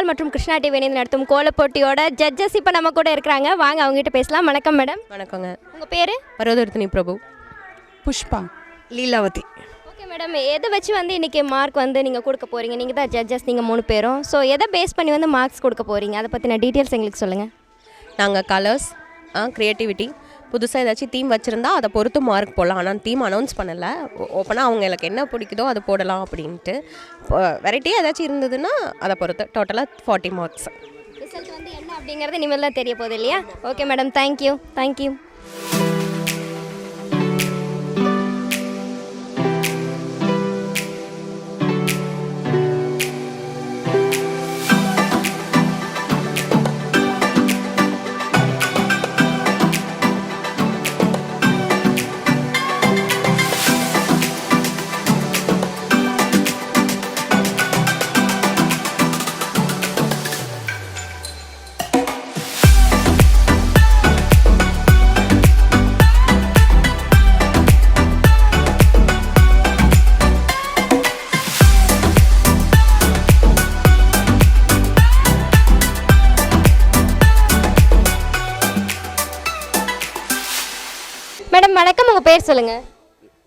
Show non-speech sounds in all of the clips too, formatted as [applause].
ஹரிபாலாமல் மற்றும் கிருஷ்ணா டிவி இணைந்து நடத்தும் கோலப் போட்டியோட ஜட்ஜஸ் இப்போ நம்ம கூட இருக்கிறாங்க. வாங்க அவங்ககிட்ட பேசலாம். வணக்கம் மேடம் வணக்கங்க. உங்கள் பேர்? பர்வதர்த்தினி பிரபு. புஷ்பா. லீலாவதி. ஓகே மேடம் எதை வச்சு வந்து இன்றைக்கி மார்க் வந்து நீங்கள் கொடுக்க போகிறீங்க நீங்கள் தான் ஜட்ஜஸ் நீங்கள் மூணு பேரும். ஸோ எதை பேஸ் பண்ணி வந்து மார்க்ஸ் கொடுக்க போகிறீங்க அதை பற்றின டீட்டெயில்ஸ் எங்களுக்கு சொல்லுங்கள் நாங்கள் கலர்ஸ் க்ரியேட்டிவிட்டி புதுசாக ஏதாச்சும் தீம் வச்சுருந்தா அதை பொறுத்து மார்க் போடலாம். ஆனால் தீம் அனௌன்ஸ் பண்ணலை. ஓப்பனாக அவங்களுக்கு என்ன பிடிக்குதோ அதை போடலாம் அப்படின்ட்டு. வெரைட்டியாக ஏதாச்சும் இருந்ததுன்னா அதை பொறுத்து. டோட்டலாக ஃபார்ட்டி மார்க்ஸ் ரிசல்ட் வந்து என்ன அப்படிங்கிறது இனிமேல் தான் தெரிய போகுது இல்லையா? ஓகே மேடம் தேங்க்யூ தேங்க்யூ பேர் சொல்லுங்கள்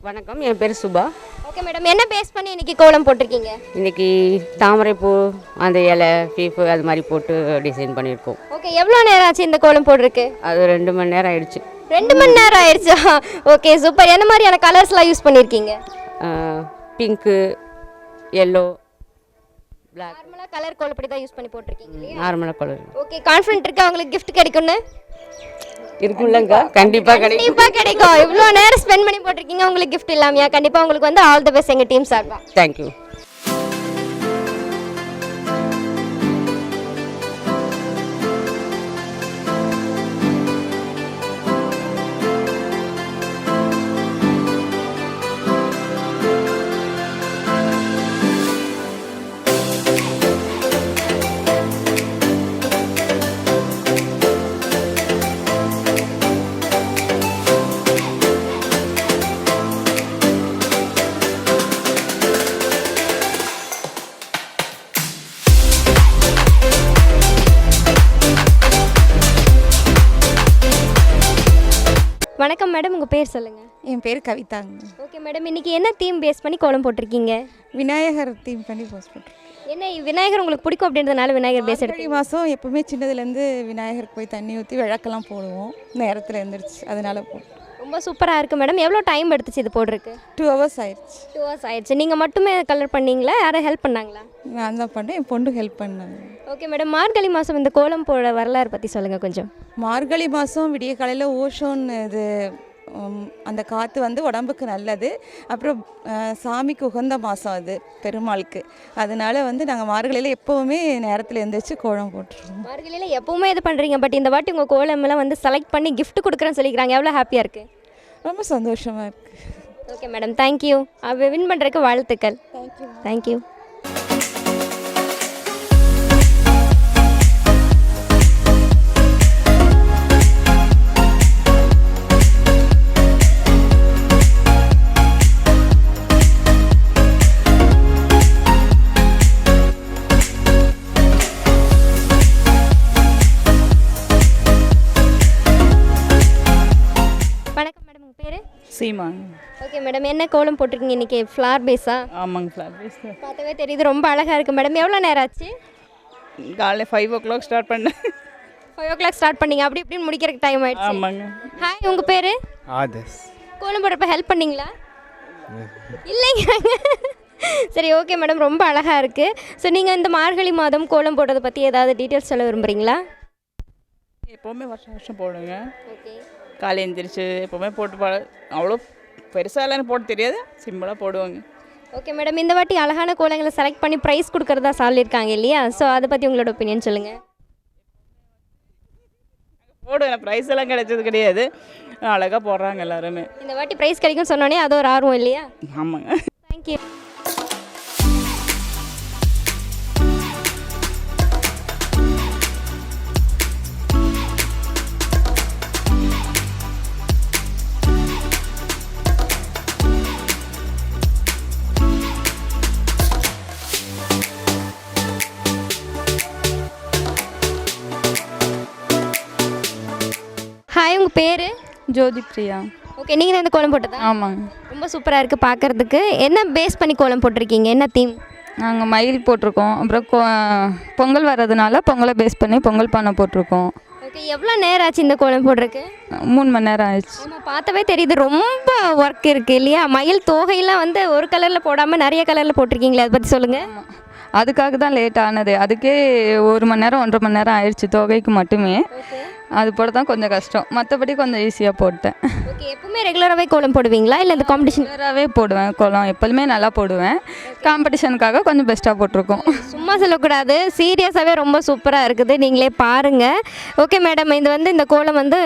வணக்கம் என் பேர் சுபா. ஓகே மேடம் என்ன பேஸ் பண்ணி இன்னைக்கு கோலம் போட்டிருக்கீங்க? இன்னைக்கு தாமரைப்பூ அந்த இலை பீஃபு அது மாதிரி போட்டு டிசைன் பண்ணியிருக்கோம். ஓகே எவ்வளோ நேரம் ஆச்சு இந்த கோலம் போட்டிருக்கு அது ரெண்டு மணி நேரம் ஆயிடுச்சு. ரெண்டு மணி நேரம் ஆயிடுச்சா? ஓகே சூப்பர் என்ன மாதிரியான கலர்ஸ்லாம் யூஸ் பண்ணியிருக்கீங்க பிங்க்கு எல்லோ பிளாக் நார்மலாக கலர் கோலப்படி தான் யூஸ் பண்ணி போட்டிருக்கீங்க நார்மலாக கலர் ஓகே கான்ஃபிடென்ட் இருக்கா? உங்களுக்கு gift கிடைக்கும்னு? இருக்குல்லங்க கண்டிப்பாக கிடைக்கும். கண்டிப்பா கிடைக்கும். இவ்வளோ நேரம் ஸ்பெண்ட் பண்ணி போட்டிருக்கீங்க. உங்களுக்கு gift இல்லாமையா? கண்டிப்பா உங்களுக்கு வந்து ஆல் தி பெஸ்ட் எங்க டீம் சார்பா. தேங்க்யூ மேடம் உங்க பேர் சொல்லுங்க. என் பேர் கவிதாங்க ஓகே மேடம். இன்னைக்கு என்ன தீம் பேஸ் பண்ணி கோலம் போட்டிருக்கீங்க? விநாயகர் தீம் பண்ணி போஸ்ட் பண்ணுறேன் என்ன விநாயகர் உங்களுக்கு பிடிக்கும் அப்படின்றதுனால விநாயகர் பேஸ் எடுத்து மாதம் எப்பவுமே சின்னதுலேருந்து விநாயகருக்கு போய் தண்ணி ஊற்றி விளக்கெல்லாம் போடுவோம். நேரத்தில் எழுந்திரிச்சு அதனால போட்டோம் ரொம்ப சூப்பராக இருக்கு மேடம். எவ்வளோ டைம் எடுத்துச்சு இது போடுறதுக்கு? டூ ஹவர்ஸ் ஆயிடுச்சு. டூ ஹவர்ஸ் ஆயிடுச்சு. நீங்கள் மட்டுமே கலர் பண்ணீங்களா? யாரும் ஹெல்ப் பண்ணாங்களா? நான் தான் பண்ணேன். என் பொண்ணு ஹெல்ப் பண்ணாங்க. Okay madam. மார்கழி மாதம் இந்த கோலம் போட வரலாறு பற்றி சொல்லுங்கள் கொஞ்சம். மார்கழி மாதம் விடிய காலையில் ஓஷோன் இது அந்த காற்று வந்து உடம்புக்கு நல்லது. அப்புறம் சாமிக்கு உகந்த மாதம் அது பெருமாளுக்கு. அதனால வந்து நாங்கள் மார்கழியில் எப்போவுமே நேரத்தில் எழுந்திரிச்சு கோலம் போட்டுருவோம். மார்கழியில் எப்பவுமே இது பண்ணுறீங்க பட் இந்த வாட்டி உங்கள் கோலமெல்லாம் வந்து செலக்ட் பண்ணி gift கொடுக்குறேன்னு சொல்லிக்கிறாங்க. எவ்வளோ ஹாப்பியாக இருக்குது ரொம்ப சந்தோஷமாக இருக்குது ஓகே மேடம் தேங்க்யூ அவ வின் பண்ணுறதுக்கு வாழ்த்துக்கள். தேங்க்யூ தேங்க்யூ சீமாங்க ஓகே மேடம் என்ன கோலம் போட்டிருக்கீங்க இன்னைக்கு? ஃப்ளார் பேஸா ஆமாங்க ஃப்ளாட் பேஸில் பார்த்தாவே தெரியுது. ரொம்ப அழகாக இருக்குது மேடம் எவ்வளோ நேரம் ஆச்சு? காலையில் ஃபைவ் ஓ கிளாக் ஸ்டார்ட் பண்ணேன் ஃபைவ் ஓ கிளாக் ஸ்டார்ட் பண்ணீங்க. அப்படி இப்படின்னு முடிக்கிறதுக்கு டைம் ஆயிடுச்சு. ஆமாங்க. ஹாய் உங்கள் பேர்? ஆதர்ஸ் கோலம் போடுறப்ப ஹெல்ப் பண்ணீங்களா? இல்லைங்க. சரி ஓகே மேடம் ரொம்ப அழகாக இருக்குது ஸோ நீங்கள் இந்த மார்கழி மாதம் கோலம் போடுறதை பற்றி ஏதாவது டீட்டெயில்ஸ் சொல்ல விரும்புகிறீங்களா எப்போவுமே வருஷம் வருஷம் போடுங்க. ஓகே காலை எழுந்திரிச்சு எப்போவுமே போட்டு பாட அவ்வளோ பெருசாக எல்லாம் போட தெரியாது. சிம்பிளாக போடுவாங்க. ஓகே மேடம் இந்த வாட்டி அழகான கோலங்களை செலக்ட் பண்ணி ப்ரைஸ் கொடுக்குறதா சொல்லியிருக்காங்க இல்லையா? ஸோ அதை பற்றி உங்களோட ஒப்பீனியன் சொல்லுங்கள் போடுவேன் ப்ரைஸ் எல்லாம் கிடைச்சது கிடையாது. அழகாக போடுறாங்க எல்லாருமே. இந்த வாட்டி ப்ரைஸ் கிடைக்கும்னு சொன்னோன்னே அது ஒரு ஆர்வம் இல்லையா? ஆமாங்க. தேங்க்யூ உங்கள் பேர்? ஜோதி பிரியா ஓகே நீங்கள் தான் இந்த கோலம் போட்டதா? ஆமாங்க. ரொம்ப சூப்பராக இருக்குது பார்க்குறதுக்கு என்ன பேஸ் பண்ணி கோலம் போட்டிருக்கீங்க? என்ன தீம் நாங்கள் மயில் போட்டிருக்கோம். அப்புறம் கொ- பொங்கல் வர்றதுனால பொங்கலை பேஸ் பண்ணி பொங்கல் பானை போட்டிருக்கோம். ஓகே எவ்வளோ நேரம் ஆச்சு இந்த கோலம் போடுறதுக்கு? மூணு மணி நேரம் ஆயிடுச்சு. பார்த்தாவே தெரியுது. ரொம்ப ஒர்க் இருக்குது இல்லையா? மயில் தோகையெல்லாம் வந்து ஒரு கலரில் போடாமல் நிறைய கலரில் போட்டிருக்கீங்களே அதை பற்றி சொல்லுங்கள் அதுக்காக தான் லேட் ஆனது. அதுக்கே ஒரு மணி நேரம் ஒன்றரை மணி நேரம் ஆயிடுச்சு தொகைக்கு மட்டுமே. அது போட தான் கொஞ்சம் கஷ்டம். மற்றபடி கொஞ்சம் ஈஸியாக போட்டேன். ஓகே எப்பவுமே ரெகுலராகவே கோலம் போடுவீங்களா? இல்லை இந்த காம்படிஷன் ரெகுலராகவே போடுவேன் கோலம். எப்போதுமே நல்லா போடுவேன். காம்படிஷனுக்காக கொஞ்சம் பெஸ்ட்டாக போட்டிருக்கோம். சும்மா சொல்லக்கூடாது. சீரியஸாகவே ரொம்ப சூப்பராக இருக்குது. நீங்களே பாருங்கள் ஓகே மேடம் இது வந்து இந்த கோலம் வந்து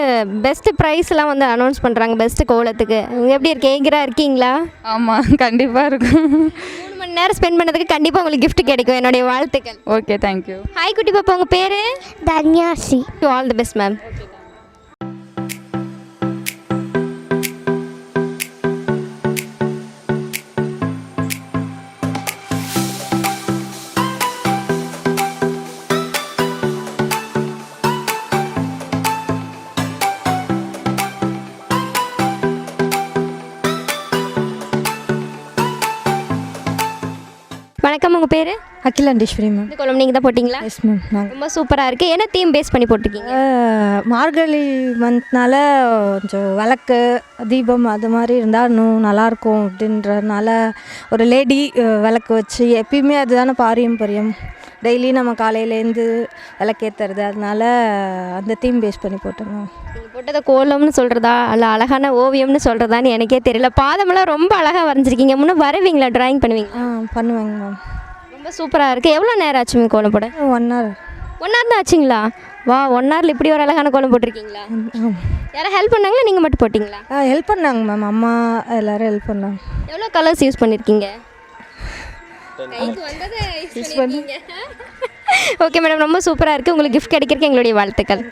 பெஸ்ட்டு ப்ரைஸ்லாம் வந்து அனௌன்ஸ் பண்ணுறாங்க பெஸ்ட்டு கோலத்துக்கு. எப்படி இருக்கு ஏங்கராக இருக்கீங்களா? ஆமாம் கண்டிப்பாக இருக்கும். மூணு நேரம் ஸ்பெண்ட் பண்ணதுக்கு கண்டிப்பாக உங்களுக்கு gift கிடைக்கும் என்னுடைய வாழ்த்துக்கள். ஓகே தேங்க்யூ ஹாய் குட்டி பாப்பா உங்கள் பேர்? Dhanyasi. All the best ma'am பேர்? அகிலாண்டேஸ்வரி மேம் இந்த நீங்கள் தான் போட்டிங்களா? எஸ் மேம் நாங்கள் ரொம்ப சூப்பராக இருக்குது என்ன தீம் பேஸ் பண்ணி போட்டிருக்கீங்க? மார்கழி மந்த்னால கொஞ்சம் விளக்கு தீபம் அது மாதிரி இருந்தால் இன்னும் நல்லாயிருக்கும் அப்படின்றதுனால ஒரு லேடி விளக்கு வச்சு எப்பயுமே அதுதானே பாரம்பரியம். டெய்லி நம்ம காலையிலேருந்து விளக்கேற்றுறது அதனால அந்த தீம் பேஸ் பண்ணி போட்டோம் நீங்கள் போட்டதை கோலம்னு சொல்கிறதா அல்ல அழகான ஓவியம்னு சொல்கிறதான்னு எனக்கே தெரியல. பாதமெல்லாம் ரொம்ப அழகாக வரைஞ்சிருக்கீங்க. முன்னே வரைவீங்களா? ட்ராயிங் பண்ணுவீங்க ஆ பண்ணுவேங்க மேம் ரொம்ப சூப்பராக இருக்குது எவ்வளோ நேரம் ஆச்சு உங்க கோலம் போட? ஒன் ஹவர் ஒன் ஹவர் தான் ஆச்சுங்களா? வா ஒன் ஹவரில் இப்படி ஒரு அழகான கோலம் போட்டிருக்கீங்களா? யாரும் ஹெல்ப் பண்ணாங்களா? நீங்கள் மட்டும் போட்டிங்களா? ஹெல்ப் பண்ணாங்க மேம் அம்மா எல்லோரும் ஹெல்ப் பண்ணாங்க. எவ்வளோ கலர்ஸ் யூஸ் பண்ணியிருக்கீங்க ஓகே மேடம் ரொம்ப சூப்பராக இருக்குது உங்களுக்கு கிஃப்ட் கிடைக்கிறதுக்கு எங்களுடைய வாழ்த்துக்கள்.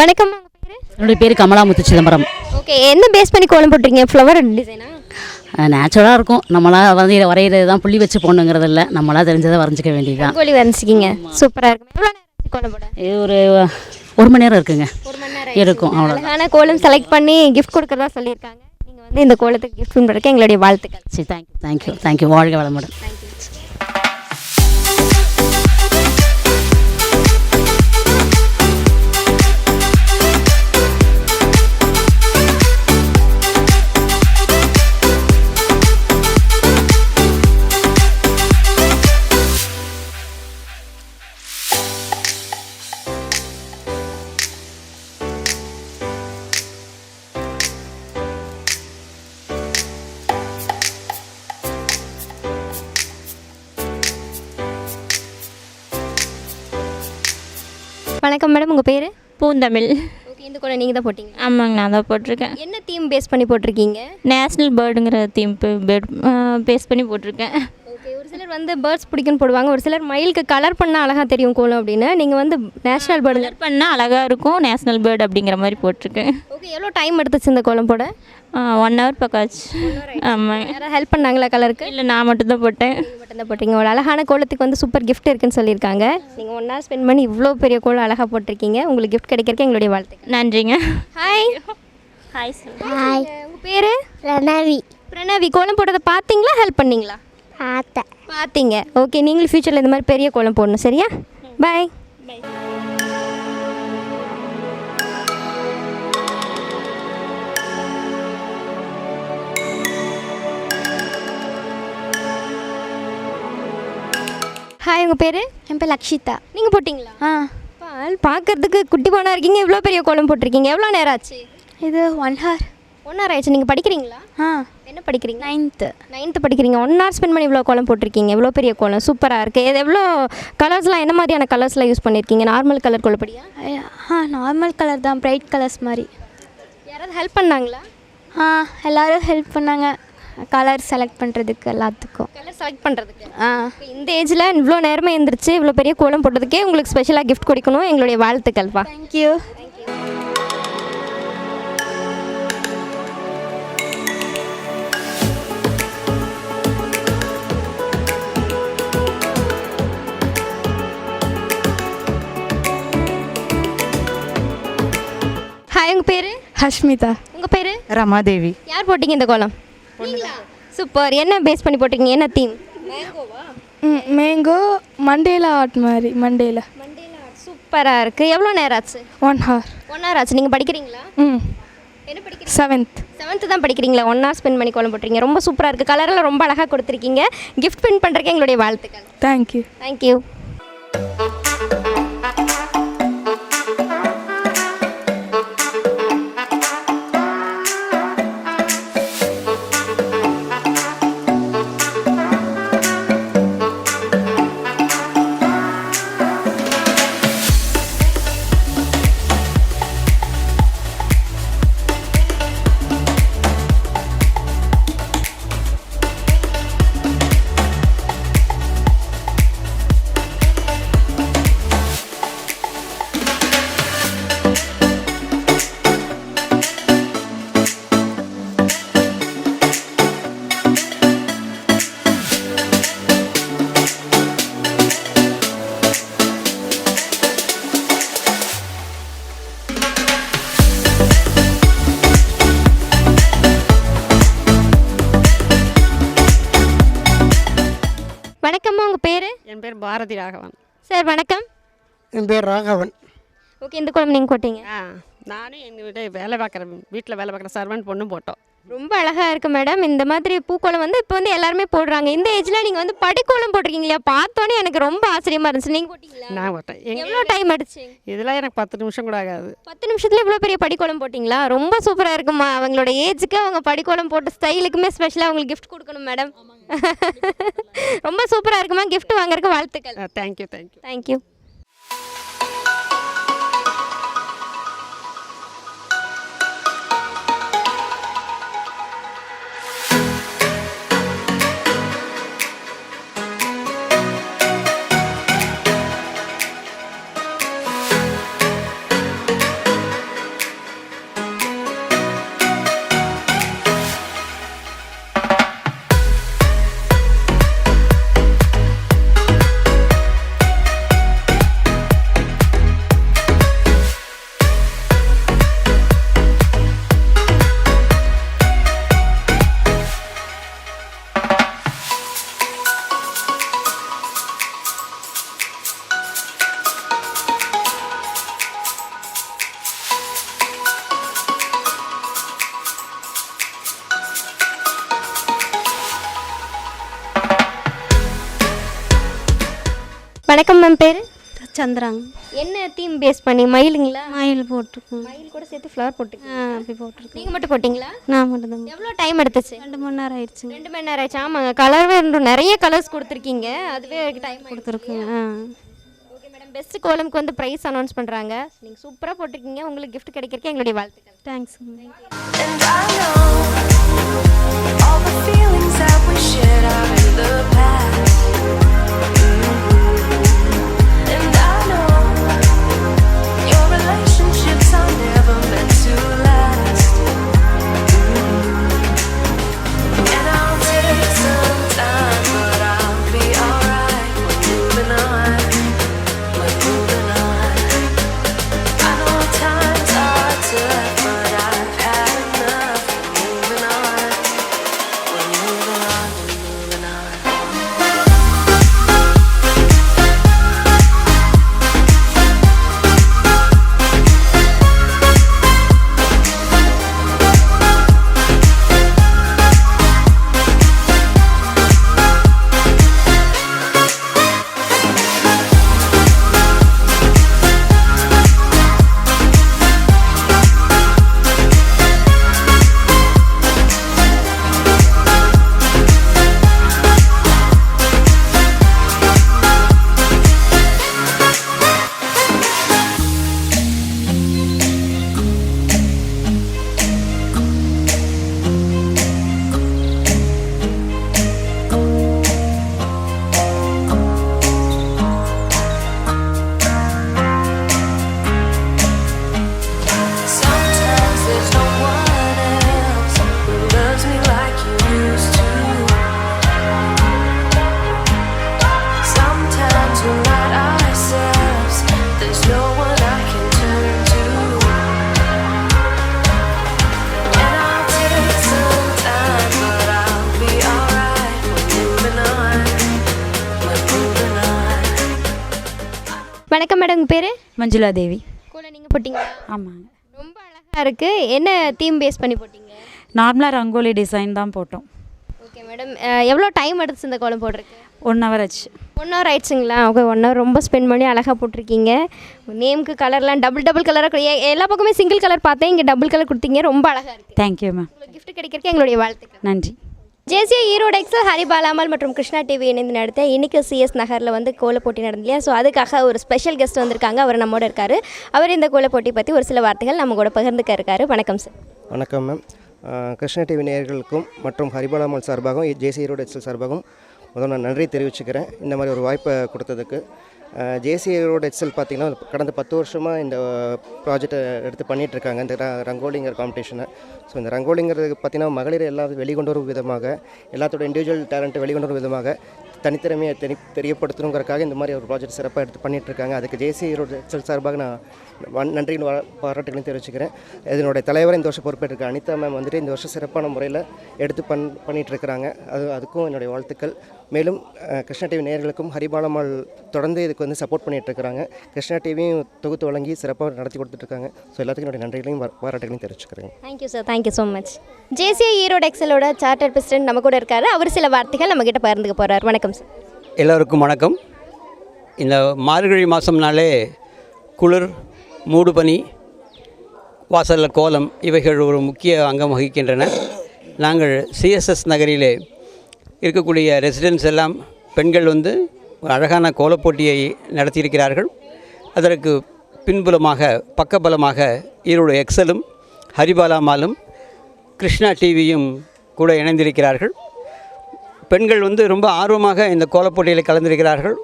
வணக்கம் என்னுடைய பேர் கமலாமுத்து சிதம்பரம். ஓகே என்ன பேஸ் பண்ணி கோலம் போட்டிருக்கீங்க? ஃப்ளவர் டிசைனா நேச்சுரலாக இருக்கும். நம்மளா வந்து இதை வரைகிறது தான் புள்ளி வச்சு போடணுங்கிறது இல்லை. நம்மளா தெரிஞ்சதை வரைஞ்சிக்க வேண்டியதுதான். கோழி வரைஞ்சிக்கிங்க. சூப்பராக இருக்கும். இது ஒரு ஒரு மணி நேரம் இருக்குங்க. இருக்கும் அவ்வளோ கோலம் செலக்ட் பண்ணி கிஃப்ட் கொடுக்கறதா சொல்லியிருக்காங்க. நீங்கள் வந்து இந்த கோலத்துக்கு கிஃப்ட் பண்ணுறதுக்கு எங்களுடைய வாழ்த்துக்கள். சரி தேங்க்யூ தேங்க்யூ தேங்க்யூ வாழ்க வளமுடன். வணக்கம் மேடம் உங்கள் பேர்? பூந்தமிழ். ஓகே இந்த கோலம் நீங்கள் தான் போட்டிங்க ஆமாங்க நான் தான் போட்டிருக்கேன். என்ன தீம் பேஸ் பண்ணி போட்டிருக்கீங்க? நேஷ்னல் பேர்டுங்கிற தீம் பேர்ட் பேஸ் பண்ணி போட்டிருக்கேன். சிலர் வந்து பேர்ட்ஸ் பிடிக்கும்னு போடுவாங்க. ஒரு சிலர் மயிலுக்கு கலர் பண்ணால் அழகாக தெரியும் கோலம் அப்படின்னு. நீங்கள் வந்து நேஷனல் பேர்டுங்க கலர் பண்ணால் அழகாக இருக்கும். நேஷ்னல் பேர்டு அப்படிங்கிற மாதிரி போட்டிருக்கேன். ஓகே எவ்வளோ டைம் எடுத்துச்சு இந்த கோலம் போட? ஒன் ஹவர் பக்காச்சு. ஆமாங்க யாராவது ஹெல்ப் பண்ணாங்களா கலருக்கு இல்லை நான் மட்டும்தான் போட்டேன். மட்டும்தான் போட்டிங்க. ஒரு அழகான கோலத்துக்கு வந்து சூப்பர் gift இருக்குன்னு சொல்லியிருக்காங்க. நீங்கள் ஒன் ஹவர் ஸ்பெண்ட் பண்ணி இவ்வளோ பெரிய கோலம் அழகாக போட்டிருக்கீங்க. உங்களுக்கு gift கிடைக்கிறதுக்கு எங்களுடைய வாழ்த்துக்கள். நன்றிங்க. ஹாய் ஹாய் ஹாய் உங்கள் பேர்? பிரணவி. பிரணவி. கோலம் போட்டதை பார்த்தீங்களா? ஹெல்ப் பண்ணீங்களா? ஆத்த பார்த்தீங்க ஓகே நீங்களும் ஃப்யூச்சரில் இந்த மாதிரி பெரிய கோலம் போடணும் சரியா? பாய் ஹாய் உங்கள் பேர்? என் பேர் லக்ஷிதா. நீங்கள் போட்டிங்களா? ஆ. அப்பா பார்க்கறதுக்கு குட்டி பானா இருக்கீங்க இவ்வளோ பெரிய கோலம் போட்டிருக்கீங்க. எவ்வளோ நேரம் ஆச்சு? இது ஒன் ஹவர் ஒன் ஹவர் ஆயிடுச்சு. நீங்கள் படிக்கிறீங்களா? ஆ. என்ன படிக்கிறீங்க? நைன்த்து நைன்த்து படிக்கிறீங்க. ஒன் ஹவர் ஸ்பெண்ட் பண்ணி இவ்வளோ கோலம் போட்டிருக்கீங்க. இவ்வளோ பெரிய கோலம். சூப்பராக இருக்குது இது எவ்வளோ கலர்ஸ்லாம் என்ன மாதிரியான கலர்ஸ்லாம் யூஸ் பண்ணியிருக்கீங்க நார்மல் கலர் கோலப்படியா ஆ நார்மல் கலர் தான். பிரைட் கலர்ஸ் மாதிரி. யாராவது ஹெல்ப் பண்ணாங்களா? ஆ எல்லாரும் ஹெல்ப் பண்ணாங்க. கலர் செலக்ட் பண்ணுறதுக்கு எல்லாத்துக்கும். கலர் செலக்ட் பண்ணுறதுக்கு ஆ. இந்த ஏஜில் இவ்வளோ நேரமே எழுந்திரிச்சு இவ்வளோ பெரிய கோலம் போட்டதுக்கே உங்களுக்கு ஸ்பெஷலாக கிஃப்ட் கொடுக்கணும். எங்களுடைய வாழ்த்துக்கள்ப்பா தேங்க்யூ ஹாய் உங்கள் பேர்? ஹஷ்மிதா. உங்கள் பேர்? ரமாதேவி. யார் போட்டிங்க இந்த கோலம்? சூப்பர். என்ன பேஸ் பண்ணி போட்டிருக்கீங்க? என்ன தீம் மேங்கோ மண்டேல ஆர்ட் மாதிரி மண்டேல. சூப்பராக இருக்குது எவ்வளோ நேரம் ஆச்சு? ஒன் ஹவர் ஒன் ஹவர் ஆச்சு. நீங்கள் படிக்கிறீங்களா? ம். என்ன படிக்கிறீங்க? செவன்த் செவன்த்து தான் படிக்கிறீங்களா? ஒன் ஹவர் ஸ்பெண்ட் பண்ணி கோலம் போட்டிருக்கீங்க. ரொம்ப சூப்பராக இருக்குது கலரில் ரொம்ப அழகாக கொடுத்துருக்கீங்க. கிஃப்ட் பின் பண்ணுறதுக்கு எங்களுடைய வாழ்த்துக்கள். Thank you thank you Bharathi Raghavan. Sir வணக்கம். என் பேர் ராகவன். ஓகே இந்த கோலம் நீங்கள் போட்டீங்க. ஆ நானும் எங்கள் வீட்டை வேலை பார்க்குற வீட்டில் வேலை பார்க்குற சர்வன்ட் பொண்ணும் போட்டோம். ரொம்ப அழகாக இருக்குது மேடம். இந்த மாதிரி பூக்கோலம் வந்து இப்போ வந்து எல்லாருமே போடுறாங்க. இந்த ஏஜில் நீங்கள் வந்து படிக்கோலம் போட்டிருக்கீங்க இல்லையா பார்த்தோன்னே எனக்கு ரொம்ப ஆச்சரியமாக இருந்துச்சு. நீங்கள் போட்டிங்களா? நான் போட்டேன். எவ்வளோ டைம் அடிச்சு இதெல்லாம் எனக்கு பத்து நிமிஷம் கூட ஆகாது. பத்து நிமிஷத்துல இவ்வளோ பெரிய படிக்கோலம் போட்டிங்களா? ரொம்ப சூப்பராக இருக்குமா? அவங்களோட ஏஜுக்கு அவங்க படிக்கோலம் போட்ட ஸ்டைலுக்குமே ஸ்பெஷலாக அவங்களுக்கு கிஃப்ட் கொடுக்கணும் மேடம். [laughs] ரொம்ப சூப்பராக இருக்குமா? gift வாங்குறதுக்கு வாழ்த்துக்கள். Thank you thank you thank you சந்திராங்க. என்ன தீம் பேஸ் பண்ணி? மயிலுங்களா? மயில் போட்டிருக்கோம். மயில் கூட சேர்த்து ஃப்ளவர் போட்டுருக்கீங்க. ஆ அப்படி போட்டிருக்கோம். நீங்கள் மட்டும் போட்டிங்களா? நான் மட்டும்தாங்க. எவ்வளோ டைம் எடுத்துச்சு? ரெண்டு மணி நேரம் ஆயிடுச்சுங்க ரெண்டு மணி நேரம் ஆச்சு ஆமாங்க. கலர் நிறைய கலர்ஸ் கொடுத்துருக்கீங்க. அதுவே டைம் கொடுத்துருக்குங்க ஆ. ஓகே மேடம் பெஸ்ட் கோலம்க்கு வந்து ப்ரைஸ் அனௌன்ஸ் பண்ணுறாங்க நீங்கள் சூப்பராக போட்டிருக்கீங்க. உங்களுக்கு gift கிடைக்கிறதுக்கு எங்களுடைய வாழ்த்துக்கள். Know all the feelings that we shared are in the past. Manjula தேவி கோலம் நீங்கள் போட்டிங்களா? ஆமாங்க. ரொம்ப அழகாக இருக்குது என்ன தீம் பேஸ் பண்ணி போட்டிங்க? நார்மலாக ரங்கோலி டிசைன் தான் போட்டோம். ஓகே மேடம் எவ்வளோ டைம் எடுத்துச்சு இந்த கோலம் போடுறதுக்கு ஒன் ஹவர் ஆச்சு. ஒன் ஹவர் ஆயிடுச்சுங்களா? ஓகே ஒன் ஹவர் ரொம்ப ஸ்பெண்ட் பண்ணி அழகாக போட்டிருக்கீங்க. நேமுக்கு கலர்லாம் டபுள் டபுள் கலராக எல்லா பக்கமே சிங்கிள் கலர் பார்த்தேன். இங்கே டபுள் கலர் கொடுத்தீங்க. ரொம்ப அழகாக இருக்குது தேங்க்யூ மேம் gift கிடைக்கிறதுக்கு எங்களுடைய வாழ்த்துக்கள். நன்றி. ஜேசிய ஈரோடு எக்ஸல் ஹரிபாலாமல் மற்றும் கிருஷ்ணா டிவி இணைந்து நடத்த இன்றைக்கி சிஎஸ் நகரில் வந்து கோல போட்டி ஸோ அதுக்காக ஒரு ஸ்பெஷல் கெஸ்ட் வந்திருக்காங்க. அவர் நம்மோட இருக்காரு. அவர் இந்த கோல போட்டி பற்றி ஒரு சில வார்த்தைகள் நம்ம கூட பகிர்ந்துக்க இருக்காரு. வணக்கம் சார் வணக்கம் மேம் கிருஷ்ணா டிவி நேயர்களுக்கும் மற்றும் ஹரிபாலாமல் சார்பாகவும் ஜேசி ஈரோடு எக்ஸல் சார்பாகவும் முதல்ல நான் நன்றி தெரிவிச்சுக்கிறேன். இந்த மாதிரி ஒரு வாய்ப்பை கொடுத்ததுக்கு. ஜேசி ரோடு எக்ஸல் பார்த்திங்கன்னா கடந்த பத்து வருஷமாக இந்த ப்ராஜெக்டை எடுத்து பண்ணிகிட்ருக்காங்க இருக்காங்க இந்த ரங்கோலிங்கிற காம்படிஷனை ஸோ இந்த ரங்கோலிங்கிறது பார்த்திங்கன்னா மகளிர் எல்லாம் வெளிக்கொண்டு வரும் விதமாக எல்லாத்தோட இண்டிவிஜுவல் டேலண்ட்டை வெளிக்கொண்டு வரும் விதமாக தனித்திறமையை தெரி தெரியப்படுத்தணுங்கிறக்காக இந்த மாதிரி ஒரு ப்ராஜெக்ட் சிறப்பாக எடுத்து பண்ணிகிட்ருக்காங்க அதுக்கு ஜேசி ரோடு எக்ஸல் சார்பாக நான் வன் நன்றிகள் பாராட்டுகளையும் தெரிவிச்சுக்கிறேன். இதனுடைய தலைவர் இந்த வருஷம் பொறுப்பேற்றிருக்க அனிதா மேம் வந்துட்டு இந்த வருஷம் சிறப்பான முறையில் எடுத்து பண் பண்ணிகிட்ருக்கிறாங்க அது அதுக்கும் என்னுடைய வாழ்த்துக்கள். மேலும் கிருஷ்ணா டிவி நேயர்களுக்கும் ஹரிபாலம்மாள் தொடர்ந்து இதுக்கு வந்து சப்போர்ட் பண்ணிட்டு இருக்கிறாங்க கிருஷ்ணா டிவியும் தொகுத்து வழங்கி சிறப்பாக நடத்தி கொடுத்துட்ருக்காங்க ஸோ எல்லாத்துக்கும் என்னுடைய நன்றிகளையும் பாராட்டுகளையும் தெரிவிச்சுக்கிறேன் thank you sir thank you so much JCI Erode எக்ஸலோட charter president நம்ம கூட இருக்காரு. அவர் சில வார்த்தைகள் நம்ம கிட்ட பகிர்ந்துக்க போறாரு. வணக்கம் சார் எல்லோருக்கும் வணக்கம். இந்த மார்கழி மாதம்னாலே குளிர் மூடுபனி வாசலில் கோலம் இவைகள் ஒரு முக்கிய அங்கம் வகிக்கின்றன. நாங்கள் சிஎஸ்எஸ் நகரிலே இருக்கக்கூடிய ரெசிடென்ட்ஸ் எல்லாம் பெண்கள் வந்து ஒரு அழகான கோலப்போட்டியை நடத்தியிருக்கிறார்கள். அதற்கு பின்புலமாக பக்கபலமாக ஈரோடு எக்ஸலும் ஹரிபாலாமாலும் கிருஷ்ணா டிவியும் கூட இணைந்திருக்கிறார்கள். பெண்கள் வந்து ரொம்ப ஆர்வமாக இந்த கோலப்போட்டியில் கலந்திருக்கிறார்கள்.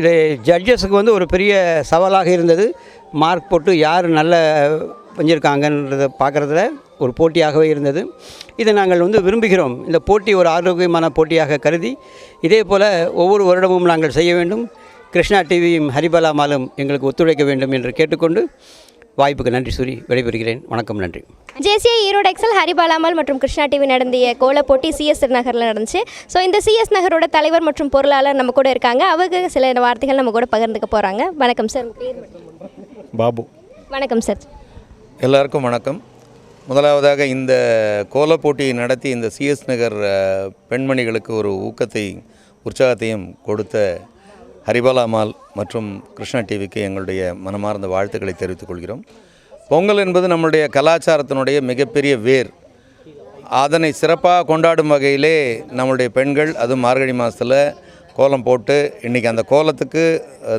இது ஜட்ஜஸுக்கு வந்து ஒரு பெரிய சவாலாக இருந்தது. மார்க் போட்டு யார் நல்ல வஞ்சிருக்காங்கன்றதை பார்க்குறதுல ஒரு போட்டியாகவே இருந்தது. இதை நாங்கள் வந்து விரும்புகிறோம். இந்த போட்டி ஒரு ஆரோக்கியமான போட்டியாக கருதி இதே போல் ஒவ்வொரு வருடமும் நாங்கள் செய்ய வேண்டும். கிருஷ்ணா டிவியும் ஹரிபலாமாலும் எங்களுக்கு ஒத்துழைக்க வேண்டும் என்று கேட்டுக்கொண்டு வாய்ப்புக்கு நன்றி கூறி விடைபெறுகிறேன். வணக்கம் நன்றி. ஜேசிய ஈரோடு எக்ஸல் ஹரிபாலாமல் மற்றும் கிருஷ்ணா டிவி நடந்திய கோல போட்டி சிஎஸ் நகரில் நடந்துச்சு. ஸோ இந்த சிஎஸ் நகரோட தலைவர் மற்றும் பொருளாளர் நம்ம கூட இருக்காங்க. அவங்க சில வார்த்தைகள் நம்ம கூட பகிர்ந்துக்க போகிறாங்க வணக்கம் சார். பாபு. வணக்கம் சார். எல்லாருக்கும் வணக்கம். முதலாவதாக இந்த கோலப் போட்டியை நடத்தி இந்த சிஎஸ் நகர் பெண்மணிகளுக்கு ஒரு ஊக்கத்தை உற்சாகத்தையும் கொடுத்த ஹரிபாலாமால் மற்றும் கிருஷ்ணா டிவிக்கு எங்களுடைய மனமார்ந்த வாழ்த்துக்களை தெரிவித்துக் கொள்கிறோம். பொங்கல் என்பது நம்முடைய கலாச்சாரத்தினுடைய மிகப்பெரிய வேர். அதனை சிறப்பாக கொண்டாடும் வகையிலே நம்மளுடைய பெண்கள் அதுவும் மார்கழி மாதத்தில் கோலம் போட்டு இன்றைக்கி அந்த கோலத்துக்கு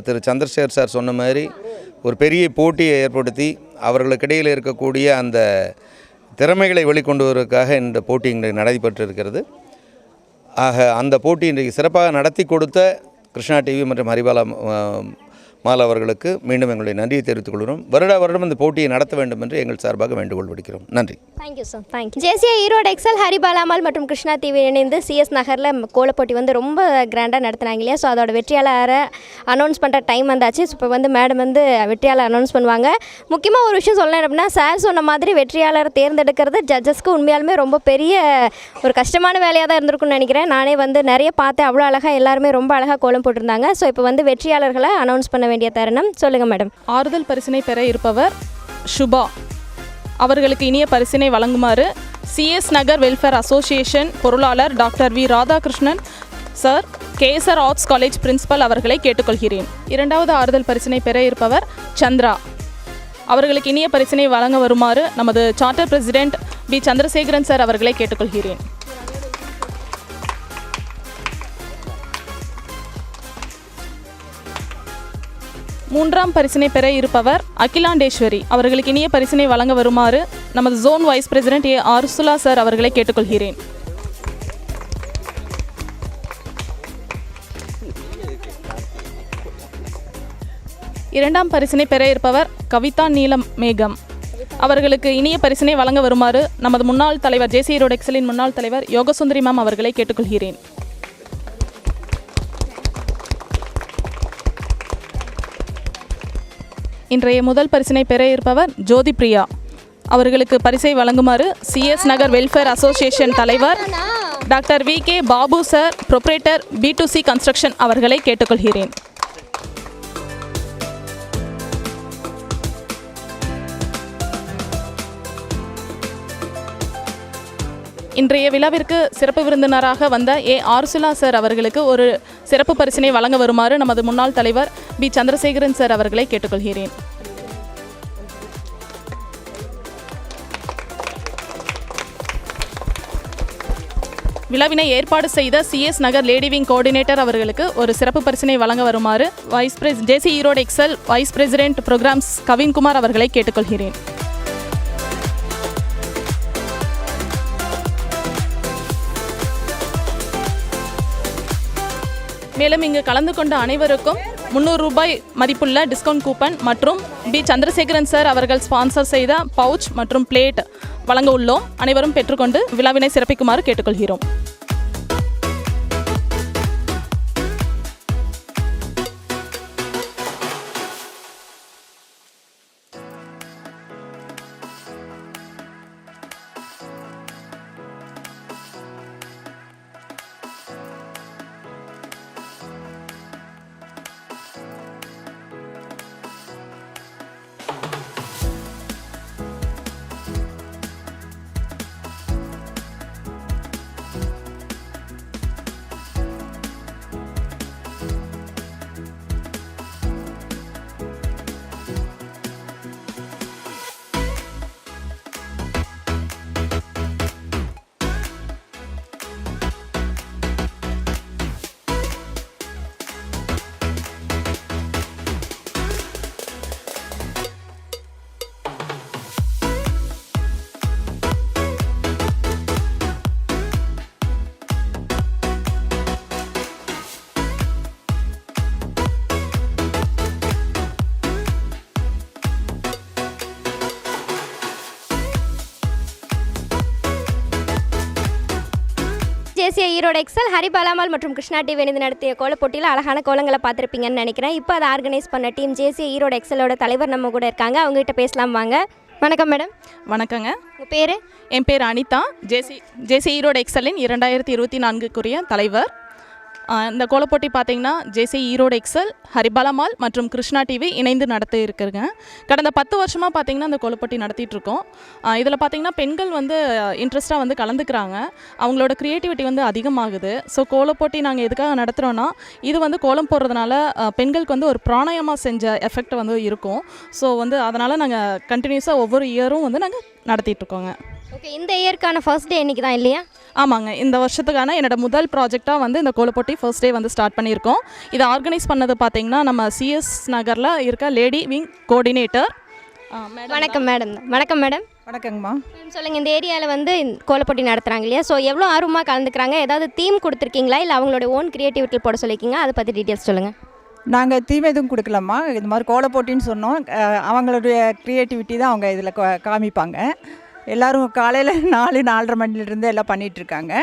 திரு சந்திரசேகர் சார் சொன்ன மாதிரி ஒரு பெரிய போட்டியை ஏற்படுத்தி அவர்களுக்கிடையில் இருக்கக்கூடிய அந்த திறமைகளை வெளிக்கொண்டு வருவதற்காக இந்த போட்டி இன்றைக்கு நடைபெற்றிருக்கிறது ஆக அந்த போட்டி இன்றைக்கு சிறப்பாக நடத்தி கொடுத்த கிருஷ்ணா டிவி மற்றும் ஹரிபாலா மாலா அவர்களுக்கு மீண்டும் எங்களுடைய நன்றியை தெரிவித்துக் கொள்கிறோம். வருட வருடம் இந்த போட்டியை நடத்த வேண்டும் என்று எங்கள் சார்பாக வேண்டுகோள் விடுக்கிறோம். நன்றி. Thank you sir thank you JCI Erode excel ஹரிபாலாமல் மற்றும் கிருஷ்ணா டிவி இணைந்து சிஎஸ் நகரில் கோலப்போட்டி வந்து ரொம்ப கிராண்டாக நடத்துனாங்க இல்லையா? ஸோ அதோட வெற்றியாளரை அனௌன்ஸ் பண்ணுற டைம் வந்தாச்சு. ஸோ இப்போ வந்து மேடம் வந்து வெற்றியாளர் அனௌன்ஸ் பண்ணுவாங்க. முக்கியமாக ஒரு விஷயம் சொல்லணும் அப்படின்னா சார் சொன்ன மாதிரி வெற்றியாளர் தேர்ந்தெடுக்கிறது ஜட்ஜஸ்க்கு உண்மையாலுமே ரொம்ப பெரிய ஒரு கஷ்டமான வேலையாக தான் இருந்திருக்கும்னு நினைக்கிறேன். நானே வந்து நிறைய பார்த்தேன். அவ்வளோ அழகாக எல்லாருமே ரொம்ப அழகாக கோலம் போட்டிருந்தாங்க. ஸோ இப்போ வந்து வெற்றியாளர்களை அனௌன்ஸ் பண்ண வேண்டிய தருணம். சொல்லுங்கள் மேடம். ஆறுதல் பரிசினை பெற இருப்பவர் சுபா அவர்களுக்கு இனிய பரிசினை வழங்குமாறு சிஎஸ் நகர் வெல்ஃபேர் அசோசியேஷன் பொருளாளர் doctor V. Radhakrishnan sir Kesar arts college principal அவர்களை கேட்டுக்கொள்கிறேன். இரண்டாவது ஆறுதல் பரிசினை பெற இருப்பவர் சந்திரா. அவர்களுக்கு இனிய பரிசினை வழங்க வருமாறு நமது charter president P Chandrasekaran sir அவர்களை கேட்டுக்கொள்கிறேன். மூன்றாம் பரிசினை பெற இருப்பவர் அகிலாண்டேஸ்வரி. அவர்களுக்கு இனிய பரிசினை வழங்க வருமாறு நமது zone vice president A Ursula sir அவர்களை கேட்டுக்கொள்கிறேன். இரண்டாம் பரிசினை பெற இருப்பவர் கவிதா நீலம் மேகம். அவர்களுக்கு இனிய பரிசினை வழங்க வருமாறு நமது முன்னாள் தலைவர் ஜேசி ரோடெக்சலின் முன்னாள் தலைவர் யோகசுந்தரி மேம் அவர்களை கேட்டுக்கொள்கிறேன். இன்றைய முதல் பரிசினை பெற இருப்பவர் ஜோதி பிரியா அவர்களுக்கு பரிசை வழங்குமாறு சிஎஸ் நகர் வெல்ஃபேர் அசோசியேஷன் தலைவர் doctor V K Babu sir proprietor P two C construction அவர்களை கேட்டுக்கொள்கிறேன். இன்றைய விழாவிற்கு சிறப்பு விருந்தினராக வந்த ஏ. ஆர்சுலா சார் அவர்களுக்கு ஒரு சிறப்பு பரிசினை வழங்க வருமாறு நமது முன்னாள் தலைவர் பி. சந்திரசேகரன் சார் அவர்களை கேட்டுக்கொள்கிறேன். விழாவினை ஏற்பாடு செய்த CS Nagar lady wing coordinator அவர்களுக்கு ஒரு சிறப்பு பரிசினை வழங்க வருமாறு vice pres JC Erode excel vice president programs Kavinkumar அவர்களை கேட்டுக்கொள்கிறேன். மேலும் இங்கு கலந்து கொண்ட அனைவருக்கும் முந்நூறு ரூபாய் மதிப்புள்ள டிஸ்கவுண்ட் கூப்பன் மற்றும் பி சந்திரசேகரன் சார் அவர்கள் ஸ்பான்சர் செய்த பவுச் மற்றும் பிளேட் வழங்க உள்ளோம். அனைவரும் பெற்றுக்கொண்டு விழாவினை சிறப்பிக்குமாறு கேட்டுக்கொள்கிறோம். ஈரோடு எக்ஸல் ஹரிபாலாமால் மற்றும் கிருஷ்ணா டிவி இணைந்து நடத்திய கோலப் போட்டியில் அழகான கோலங்களை பார்த்துருப்பீங்கன்னு நினைக்கிறேன். இப்போ அதை ஆர்கனைஸ் பண்ண டீம் ஜேசிய ஈரோடு எக்ஸலோட தலைவர் நம்ம கூட இருக்காங்க. அவங்ககிட்ட பேசலாம் வாங்க. வணக்கம் மேடம் வணக்கங்க. உங்கள் பேர்? என் பேர் அனிதா. ஜேசி ஜேசி ஈரோடு எக்ஸலின் இரண்டாயிரத்தி இருபத்தி நான்குக்குரிய தலைவர். இந்த கோலப்போட்டி பார்த்தீங்கன்னா ஜேசி ஈரோடு எக்ஸல் ஹரிபாலமால் மற்றும் கிருஷ்ணா டிவி இணைந்து நடத்தி இருக்குங்க. கடந்த பத்து வருஷமாக பார்த்தீங்கன்னா இந்த கோலப்போட்டி நடத்திட்டு இருக்கோம். இதில் பார்த்தீங்கன்னா பெண்கள் வந்து இன்ட்ரெஸ்ட்டாக வந்து கலந்துக்கிறாங்க. அவங்களோட க்ரியேட்டிவிட்டி வந்து அதிகமாகுது. ஸோ கோலப்போட்டி நாங்கள் எதுக்காக நடத்துகிறோன்னா இது வந்து கோலம் போடுறதுனால பெண்களுக்கு வந்து ஒரு பிராணாயமாக செஞ்ச எஃபெக்ட் வந்து இருக்கும். ஸோ வந்து அதனால் நாங்கள் கண்டினியூஸாக ஒவ்வொரு இயரும் வந்து நாங்கள் நடத்திட்டுருக்கோங்க ஓகே இந்த இயர்க்கான ஃபர்ஸ்ட் டே இன்னைக்கு தான் இல்லையா? ஆமாங்க இந்த வருஷத்துக்கான என்னோட முதல் ப்ராஜெக்டாக வந்து இந்த கோலப்போட்டி ஃபர்ஸ்ட் டே வந்து ஸ்டார்ட் பண்ணியிருக்கோம். இதை ஆர்கனைஸ் பண்ணது பார்த்தீங்கன்னா நம்ம சிஎஸ் நகரில் இருக்க லேடி விங் கோஆர்டினேட்டர் வணக்கம் மேடம் வணக்கம் மேடம் வணக்கங்கம்மா சொல்லுங்கள் இந்த ஏரியாவில் வந்து கோலப்போட்டி நடத்துகிறாங்க இல்லையா? ஸோ எவ்வளோ ஆர்வமாக கலந்துக்கிறாங்க? ஏதாவது தீம் கொடுத்துருக்கீங்களா? இல்லை அவங்களோட ஓன் கிரியேட்டிவிட்டி போட சொல்லியிருக்கீங்க அதை பற்றி டீட்டெயில்ஸ் சொல்லுங்கள் நாங்கள் தீமை எதுவும் கொடுக்கலம்மா. இது மாதிரி கோல போட்டின்னு சொன்னோம் அவங்களுடைய க்ரியேட்டிவிட்டி தான் அவங்க இதில் காமிப்பாங்க. எல்லோரும் காலையில் நாலு நாலரை மணிலேருந்து எல்லாம் பண்ணிகிட்ருக்காங்க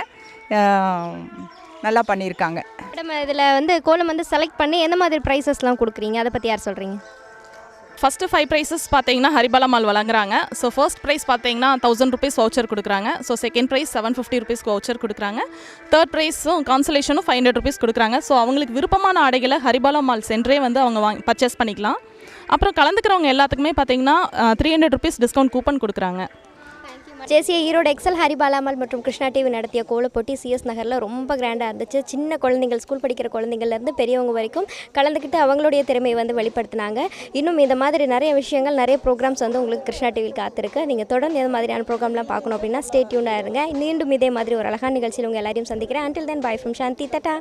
நல்லா பண்ணியிருக்காங்க. மேடம் இதில் வந்து கோலம் வந்து செலக்ட் பண்ணி எந்த மாதிரி ப்ரைஸஸ்லாம் கொடுக்குறீங்க? அதை பற்றி யார் சொல்கிறீங்க ஃபஸ்ட்டு ஃபைவ் ப்ரைஸஸ் பார்த்தீங்கன்னா ஹரிபாலா மால் வழங்குறாங்க. ஸோ ஃபர்ஸ்ட் ப்ரைஸ் பார்த்தீங்கன்னா தௌசண்ட் ருபீஸ் வவுச்சர் கொடுக்குறாங்க. So second prize seven fifty rupees voucher கொடுக்குறாங்க. தேர்ட் ப்ரைஸும் கான்சலேஷனும் ஃபைவ் ஹண்ட்ரட் ருபீஸ் கொடுக்குறாங்க. ஸோ அவங்களுக்கு விருப்பமான ஆடைகளை ஹரிபாலா மால் சென்றே வந்து அவங்க வாங்கி பர்ச்சேஸ் பண்ணிக்கலாம். அப்புறம் கலந்துக்கிறவங்க எல்லாத்துக்குமே பார்த்தீங்கன்னா three hundred rupees discount coupon கொடுக்குறாங்க. ஜேசிய ஈரோடு எக்ஸல் ஹரிபாலாமல் மற்றும் கிருஷ்ணா டிவி நடத்திய கோலப்போட்டி சிஎஸ் நகரில் ரொம்ப கிராண்டாக இருந்துச்சு. சின்ன குழந்தைகள் ஸ்கூல் படிக்கிற குழந்தைங்கள்லேருந்து பெரியவங்க வரைக்கும் கலந்துக்கிட்டு அவங்களுடைய திறமையை வந்து வெளிப்படுத்தினாங்க. இன்னும் இந்த மாதிரி நிறைய விஷயங்கள் நிறைய ப்ரோக்ராம்ஸ் வந்து உங்களுக்கு கிருஷ்ணா டிவியில் காத்திருக்கு. நீங்கள் தொடர்ந்து இந்த மாதிரியான ப்ரோக்ராம்லாம் பார்க்கணும் அப்படின்னா ஸ்டே டியூனாக இருங்க. மீண்டும் இதே மாதிரி ஒரு அழகான நிகழ்ச்சியில் உங்கள் எல்லாரையும் சந்திக்கிறேன். Until then bye from Shanti Tata